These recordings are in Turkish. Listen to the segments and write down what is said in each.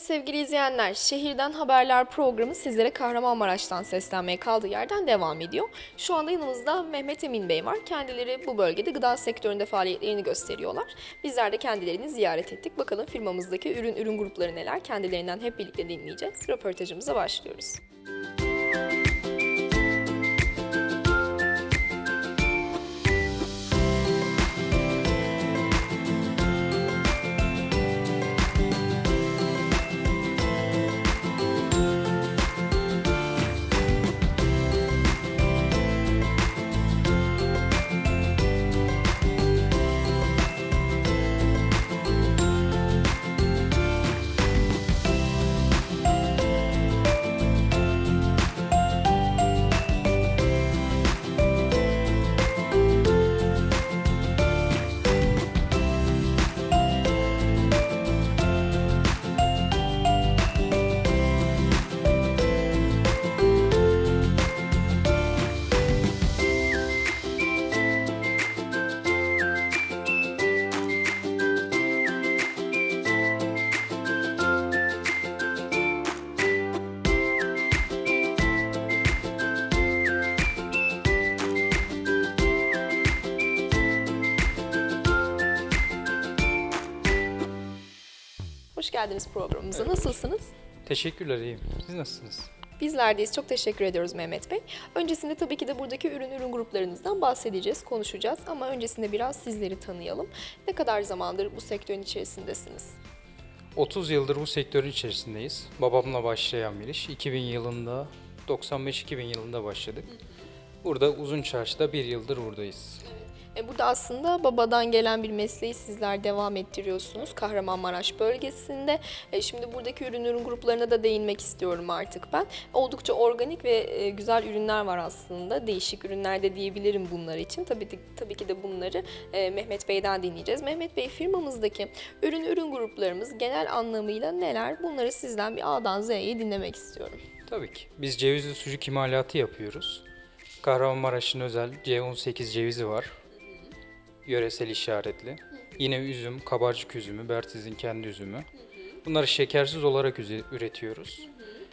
Evet sevgili izleyenler, Şehirden Haberler programı sizlere Kahramanmaraş'tan seslenmeye kaldığı yerden devam ediyor. Şu anda yanımızda Mehmet Emin Bey var. Kendileri bu bölgede gıda sektöründe faaliyetlerini gösteriyorlar. Bizler de kendilerini ziyaret ettik. Bakalım firmamızdaki ürün ürün grupları neler? Kendilerinden hep birlikte dinleyeceğiz. Röportajımıza başlıyoruz. Geldiniz programımıza. Nasılsınız? Teşekkürler iyiyim. Siz nasılsınız? Bizlerdeyiz. Çok teşekkür ediyoruz Mehmet Bey. Öncesinde tabii ki de buradaki ürün ürün gruplarınızdan bahsedeceğiz, konuşacağız. Ama öncesinde biraz sizleri tanıyalım. Ne kadar zamandır bu sektörün içerisindesiniz? 30 yıldır bu sektörün içerisindeyiz. Babamla başlayan bir iş. 2000 yılında, 95-2000 yılında başladık. Burada uzun çarşıda bir yıldır buradayız. E, Burada aslında babadan gelen bir mesleği sizler devam ettiriyorsunuz Kahramanmaraş bölgesinde. E, Şimdi buradaki ürün ürün gruplarına da değinmek istiyorum artık ben. Oldukça organik ve e, güzel ürünler var aslında. Değişik ürünler de diyebilirim bunlar için. Tabii, ki- tabii ki de bunları e, Mehmet Bey'den dinleyeceğiz. Mehmet Bey firmamızdaki ürün ürün gruplarımız genel anlamıyla neler? Bunları sizden bir A'dan Z'ye dinlemek istiyorum. Tabii ki. Biz cevizli sucuk imalatı yapıyoruz. Kahramanmaraş'ın özel C18 cevizi var. Yöresel işaretli. Yine üzüm, kabarcık üzümü, Bertiz'in kendi üzümü. Bunları şekersiz olarak üretiyoruz.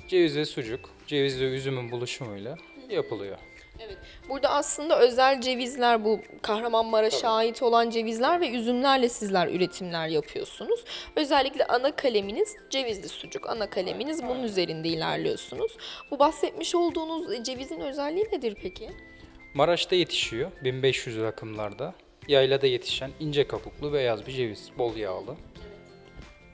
Cevizli sucuk, cevizli üzümün buluşumuyla yapılıyor. Evet. Burada aslında özel cevizler bu Kahramanmaraş'a ait olan cevizler ve üzümlerle sizler üretimler yapıyorsunuz. Özellikle ana kaleminiz cevizli sucuk. Ana kaleminiz bunun üzerinde ilerliyorsunuz. Bu bahsetmiş olduğunuz cevizin özelliği nedir peki? Maraş'ta yetişiyor 1500 rakımlarda. Yaylada yetişen ince kabuklu beyaz bir ceviz, bol yağlı.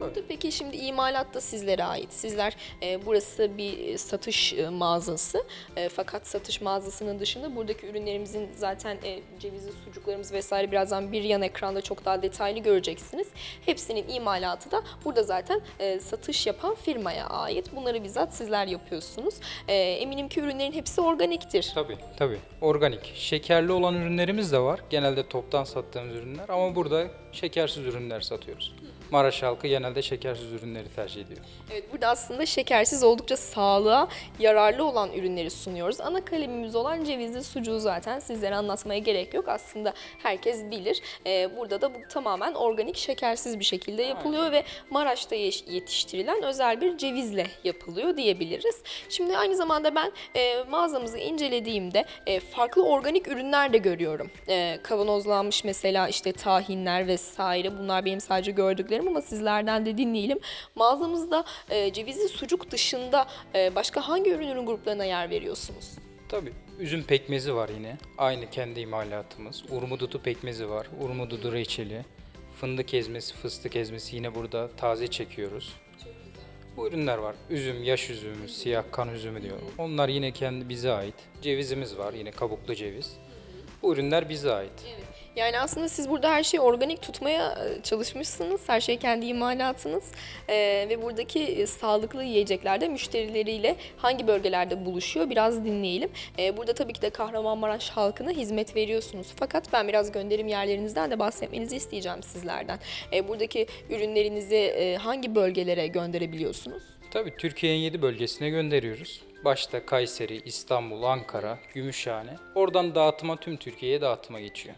Burada peki şimdi imalat da sizlere ait. Sizler e, burası bir satış e, mağazası. E, fakat satış mağazasının dışında buradaki ürünlerimizin zaten e, cevizli sucuklarımız vesaire birazdan bir yan ekranda çok daha detaylı göreceksiniz. Hepsinin imalatı da burada zaten e, satış yapan firmaya ait. Bunları bizzat sizler yapıyorsunuz. E, eminim ki ürünlerin hepsi organiktir. Tabii, tabii. Organik. Şekerli olan ürünlerimiz de var. Genelde toptan sattığımız ürünler ama burada şekersiz ürünler satıyoruz. Maraş halkı genelde şekersiz ürünleri tercih ediyor. Evet burada aslında şekersiz oldukça sağlığa yararlı olan ürünleri sunuyoruz. Ana kalemimiz olan cevizli sucuğu zaten sizlere anlatmaya gerek yok. Aslında herkes bilir. Ee, burada da bu tamamen organik şekersiz bir şekilde yapılıyor ve Maraş'ta yetiştirilen özel bir cevizle yapılıyor diyebiliriz. Şimdi aynı zamanda ben e, mağazamızı incelediğimde e, farklı organik ürünler de görüyorum. E, kavanozlanmış mesela işte tahinler vesaire bunlar benim sadece gördüklerim ama sizlerden de dinleyelim. Mağazamızda e, cevizli sucuk dışında e, başka hangi ürün ürün gruplarına yer veriyorsunuz? Tabii. Üzüm pekmezi var yine. Aynı kendi imalatımız. Urmudutu pekmezi var. Urmududu reçeli. Fındık ezmesi, fıstık ezmesi yine burada taze çekiyoruz. Bu ürünler var. Üzüm, yaş üzümü, siyah kan üzümü diyor. Onlar yine kendi bize ait. Cevizimiz var yine kabuklu ceviz. Bu ürünler bize ait. Yani aslında siz burada her şeyi organik tutmaya e, çalışmışsınız. Her şey kendi imalatınız. E, ve buradaki e, sağlıklı yiyeceklerde müşterileriyle hangi bölgelerde buluşuyor biraz dinleyelim. E, burada tabii ki de Kahramanmaraş halkına hizmet veriyorsunuz. Fakat ben biraz gönderim yerlerinizden de bahsetmenizi isteyeceğim sizlerden. E, buradaki ürünlerinizi e, hangi bölgelere gönderebiliyorsunuz? Tabii Türkiye'nin 7 bölgesine gönderiyoruz. Başta Kayseri, İstanbul, Ankara, Gümüşhane. Oradan dağıtıma tüm Türkiye'ye dağıtıma geçiyor.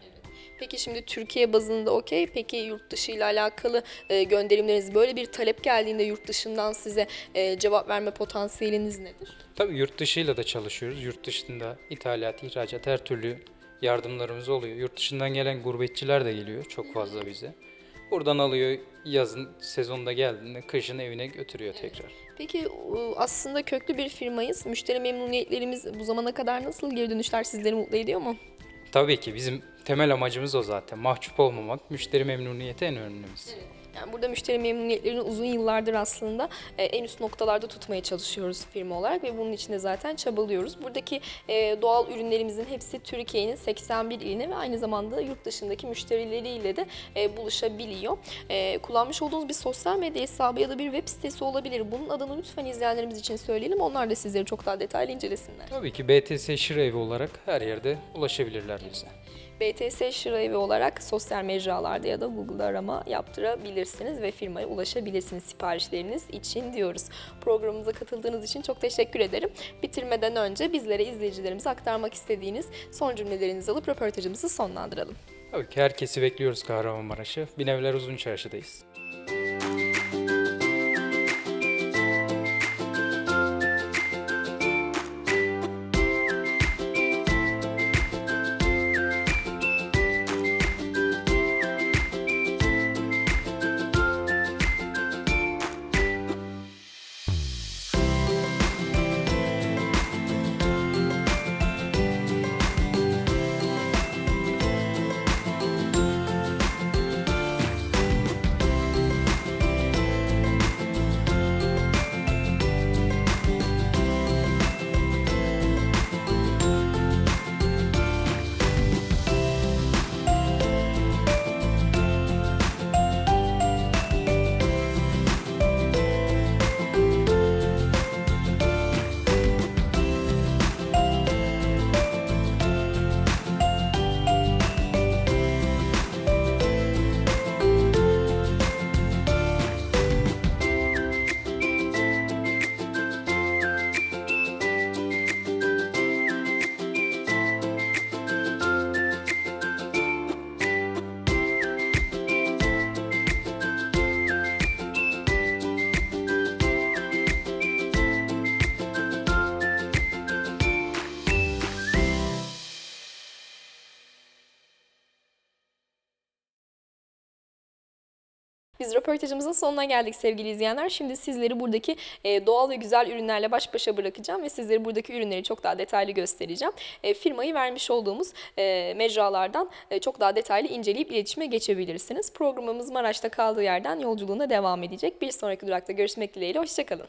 Peki şimdi Türkiye bazında okey. Peki yurt dışı ile alakalı e, gönderimleriniz böyle bir talep geldiğinde yurt dışından size e, cevap verme potansiyeliniz nedir? Tabii yurt dışıyla da çalışıyoruz. Yurt dışında ithalat, ihracat her türlü yardımlarımız oluyor. Yurt dışından gelen gurbetçiler de geliyor çok fazla bize. Buradan alıyor yazın sezonda geldiğinde kışın evine götürüyor tekrar. Peki aslında köklü bir firmayız. Müşteri memnuniyetlerimiz bu zamana kadar nasıl geri dönüşler sizleri mutlu ediyor mu? Tabii ki bizim temel amacımız o zaten. Mahcup olmamak, müşteri memnuniyeti en önemlimiz. Yani burada müşteri memnuniyetlerini uzun yıllardır aslında e, en üst noktalarda tutmaya çalışıyoruz firma olarak ve bunun için de zaten çabalıyoruz. Buradaki e, doğal ürünlerimizin hepsi Türkiye'nin 81 iline ve aynı zamanda yurt dışındaki müşterileriyle de e, buluşabiliyor. E, kullanmış olduğunuz bir sosyal medya hesabı ya da bir web sitesi olabilir. Bunun adını lütfen izleyenlerimiz için söyleyelim. Onlar da sizleri çok daha detaylı incelesinler. Tabii ki BTS Şır Evi olarak her yerde ulaşabilirler bize. BTS Şıra Evi olarak sosyal mecralarda ya da Google'da arama yaptırabilirsiniz ve firmaya ulaşabilirsiniz siparişleriniz için diyoruz. Programımıza katıldığınız için çok teşekkür ederim. Bitirmeden önce bizlere izleyicilerimize aktarmak istediğiniz son cümlelerinizi alıp röportajımızı sonlandıralım. Tabii ki herkesi bekliyoruz Kahramanmaraş'a. Binevler Uzun Çarşı'dayız. Biz röportajımızın sonuna geldik sevgili izleyenler. Şimdi sizleri buradaki e, doğal ve güzel ürünlerle baş başa bırakacağım ve sizleri buradaki ürünleri çok daha detaylı göstereceğim. E, firmayı vermiş olduğumuz e, mecralardan çok daha detaylı inceleyip iletişime geçebilirsiniz. Programımız Maraş'ta kaldığı yerden yolculuğuna devam edecek. Bir sonraki durakta görüşmek dileğiyle. Hoşçakalın.